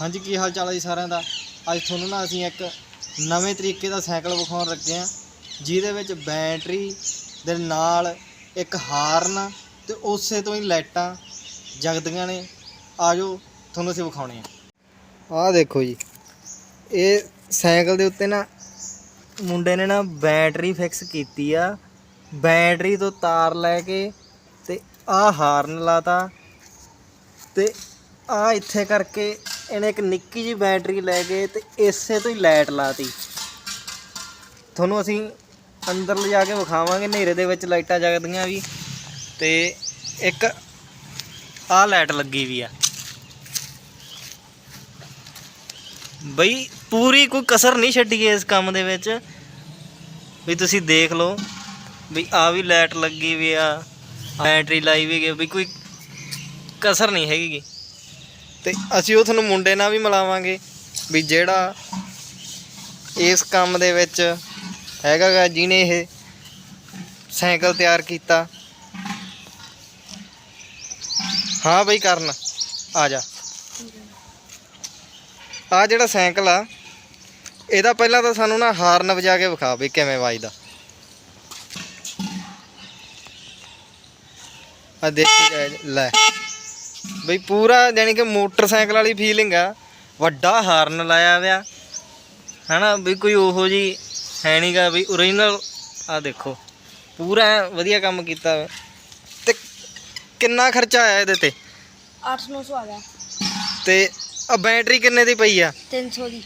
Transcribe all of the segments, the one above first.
ਹਾਂਜੀ, ਕੀ ਹਾਲ ਚਾਲ ਹੈ ਜੀ ਸਾਰਿਆਂ ਦਾ? ਅੱਜ ਤੁਹਾਨੂੰ ਨਾ ਅਸੀਂ ਇੱਕ ਨਵੇਂ ਤਰੀਕੇ ਦਾ ਸਾਈਕਲ ਵਿਖਾਉਣ ਲੱਗੇ ਹਾਂ, ਜਿਹਦੇ ਵਿੱਚ ਬੈਟਰੀ ਦੇ ਨਾਲ ਇੱਕ ਹਾਰਨ ਤੇ ਉਸੇ ਤੋਂ ਹੀ ਲਾਈਟਾਂ ਜਗਦੀਆਂ ਨੇ। ਆਜੋ, ਤੁਹਾਨੂੰ ਅਸੀਂ ਵਿਖਾਉਣੇ ਆ ਆਹ ਦੇਖੋ ਜੀ, ਇਹ ਸਾਈਕਲ ਦੇ ਉੱਤੇ ਨਾ ਮੁੰਡੇ ਨੇ ਨਾ ਬੈਟਰੀ ਫਿਕਸ ਕੀਤੀ ਆ। ਬੈਟਰੀ ਤੋਂ ਤਾਰ ਲੈ ਕੇ ਤੇ ਆਹ ਹਾਰਨ ਲਾਤਾ ਤੇ ਆ ਇੱਥੇ ਕਰਕੇ ਇਹਨੇ ਇੱਕ ਨਿੱਕੀ ਜੀ ਬੈਟਰੀ ਲੈ ਕੇ ਤੇ ਇਸੇ ਤੋਂ ਹੀ ਲਾਈਟ ਲਾਤੀ। ਤੁਹਾਨੂੰ ਅਸੀਂ ਅੰਦਰ ਲਿਜਾ ਕੇ ਵਿਖਾਵਾਂਗੇ, ਹਨੇਰੇ ਦੇ ਵਿੱਚ ਲਾਈਟਾਂ ਜਗਦੀਆਂ ਵੀ ਤੇ ਇੱਕ ਆਹ ਲਾਈਟ ਲੱਗੀ ਵੀ ਆ। ਬਈ ਪੂਰੀ ਕੋਈ ਕਸਰ ਨਹੀਂ ਛੱਡੀ ਇਸ ਕੰਮ ਦੇ ਵਿੱਚ। ਵੀ ਤੁਸੀਂ ਦੇਖ ਲਓ ਵੀ ਆ ਵੀ ਲਾਈਟ ਲੱਗੀ ਵੀ ਆ, ਬੈਟਰੀ ਲਾਈ ਵੀ ਗਈ, ਵੀ ਕੋਈ ਕਸਰ ਨਹੀਂ ਹੈਗੀ। ਤੇ ਅਸੀਂ ਉਹ ਤੁਹਾਨੂੰ ਮੁੰਡੇ ਨਾਲ ਵੀ ਮਿਲਾਵਾਂਗੇ ਵੀ ਜਿਹੜਾ ਇਸ ਕੰਮ ਦੇ ਵਿੱਚ ਹੈਗਾ ਗਾ ਜਿਹਨੇ ਇਹ ਸਾਈਕਲ ਤਿਆਰ ਕੀਤਾ। ਹਾਂ ਬਈ ਕਰਨ, ਆ ਜਾ। ਆ ਜਿਹੜਾ ਸਾਈਕਲ ਆ, ਇਹਦਾ ਪਹਿਲਾਂ ਤਾਂ ਸਾਨੂੰ ਨਾ ਹਾਰਨ ਵਜਾ ਕੇ ਵਿਖਾ ਵੀ ਕਿਵੇਂ ਵੱਜਦਾ। ਆ ਦੇਖੀ ਲੈ। ਬਈ ਪੂਰਾ ਜਾਨੀ ਕਿ ਮੋਟਰਸਾਈਕਲ ਵਾਲੀ ਫੀਲਿੰਗ ਆ। ਵੱਡਾ ਹਾਰਨ ਲਾਇਆ ਵਿਆ ਹਨਾ ਵੀ ਕੋਈ ਉਹੋ ਜੀ ਹੈ ਨਹੀਂਗਾ ਵੀ ਓਰੀਜਨਲ ਆ ਦੇਖੋ ਪੂਰਾ ਵਧੀਆ ਕੰਮ ਕੀਤਾ ਤੇ ਕਿੰਨਾ ਖਰਚਾ ਆਇਆ ਇਹਦੇ ਤੇ? 800 ਆ ਗਿਆ। ਤੇ ਆ ਬੈਟਰੀ ਕਿੰਨੇ ਦੀ ਪਈ ਆ? 300 ਦੀ।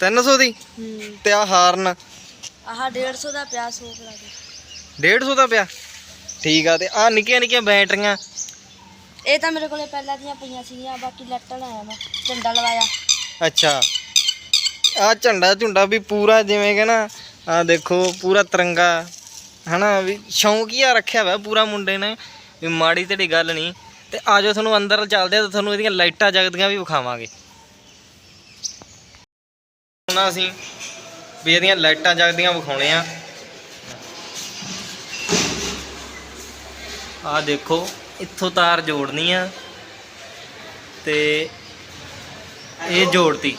300 ਦੀ? ਹੂੰ। ਤੇ ਆ ਹਾਰਨ ਆਹ 150 ਦਾ ਪਿਆ 100 ਪੜਾ ਦੇ। 150 ਦਾ ਪਿਆ? ਠੀਕ ਆ ਤੇ ਆ ਨਿੱਕੀਆਂ ਨਿੱਕੀਆਂ ਬੈਟਰੀਆਂ ਇਹ ਤਾਂ ਮੇਰੇ ਕੋਲੇ ਪਹਿਲਾਂ ਦੀਆਂ ਪਈਆਂ ਸੀਗੀਆਂ, ਬਾਕੀ ਲੈਟਰ ਲਾਇਆ ਮੈਂ, ਝੰਡਾ ਲਵਾਇਆ। ਅੱਛਾ। ਆ ਝੰਡਾ ਝੁੰਡਾ ਵੀ ਪੂਰਾ ਜਿਵੇਂ ਕਿ ਨਾ, ਆ ਦੇਖੋ, ਪੂਰਾ ਤਿਰੰਗਾ, ਹਨਾ, ਵੀ ਸ਼ੌਂਕੀਆ ਰੱਖਿਆ ਵਾ ਪੂਰਾ ਮੁੰਡੇ ਨੇ, ਵੀ ਮਾੜੀ ਤੇੜੀ ਗੱਲ ਨਹੀਂ। ਤੇ ਆਜੋ ਤੁਹਾਨੂੰ ਅੰਦਰ ਚੱਲਦੇ ਆ, ਤੇ ਤੁਹਾਨੂੰ ਇਹਦੀਆਂ ਲਾਈਟਾਂ ਜਗਦੀਆਂ ਵੀ ਵਿਖਾਵਾਂਗੇ। ਹੁਣ ਅਸੀਂ ਵੀ ਇਹਦੀਆਂ ਲਾਈਟਾਂ ਜਗਦੀਆਂ ਵਿਖਾਉਣੇ ਆ। ਆ ਦੇਖੋ ਇੱਥੋਂ ਤਾਰ ਜੋੜਨੀ ਆ ਤੇ ਇਹ ਜੋੜਤੀ।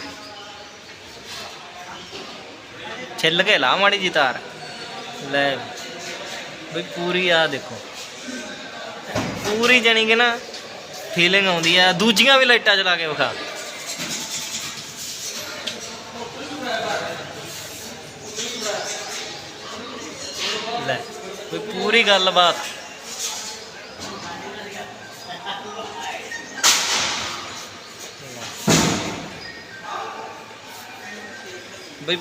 ਛਿੱਲ ਕੇ ਲਾ ਮਾੜੀ ਜੀ ਤਾਰ। ਲੈ ਬਈ ਪੂਰੀ ਆ ਦੇਖੋ। ਪੂਰੀ ਜਾਣੀ ਕਿ ਨਾ ਫੀਲਿੰਗ ਆਉਂਦੀ ਆ। ਦੂਜੀਆਂ ਵੀ ਲਾਈਟਾਂ ਚਲਾ ਕੇ ਵਿਖਾ। ਲੈ ਬਈ ਪੂਰੀ ਗੱਲਬਾਤ। ਬਈ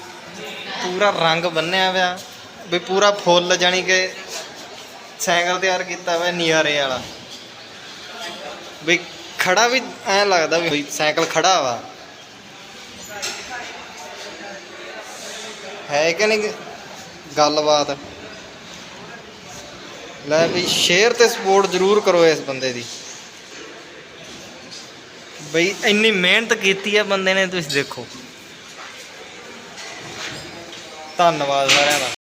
ਪੂਰਾ ਰੰਗ ਬੰਨਿਆ ਹੋਇਆ ਵੀ ਪੂਰਾ ਫੁੱਲ ਜਾਣੀ ਕਿ ਸਾਈਕਲ ਤਿਆਰ ਕੀਤਾ ਹੋਇਆ ਨਿਆਰੇ ਵਾਲਾ। ਵੀ ਖੜਾ ਵੀ ਐ ਲੱਗਦਾ ਵੀ ਸਾਈਕਲ ਖੜਾ ਵਾ। ਹੈ ਕਿ ਨਹੀਂ ਗੱਲਬਾਤ? ਲੈ ਵੀ ਸ਼ੇਅਰ ਤੇ ਸਪੋਰਟ ਜ਼ਰੂਰ ਕਰੋ ਇਸ ਬੰਦੇ ਦੀ। ਬਈ ਇੰਨੀ ਮਿਹਨਤ ਕੀਤੀ ਆ ਬੰਦੇ ਨੇ, ਤੁਸੀਂ ਦੇਖੋ। ਧੰਨਵਾਦ ਸਾਰਿਆਂ ਦਾ।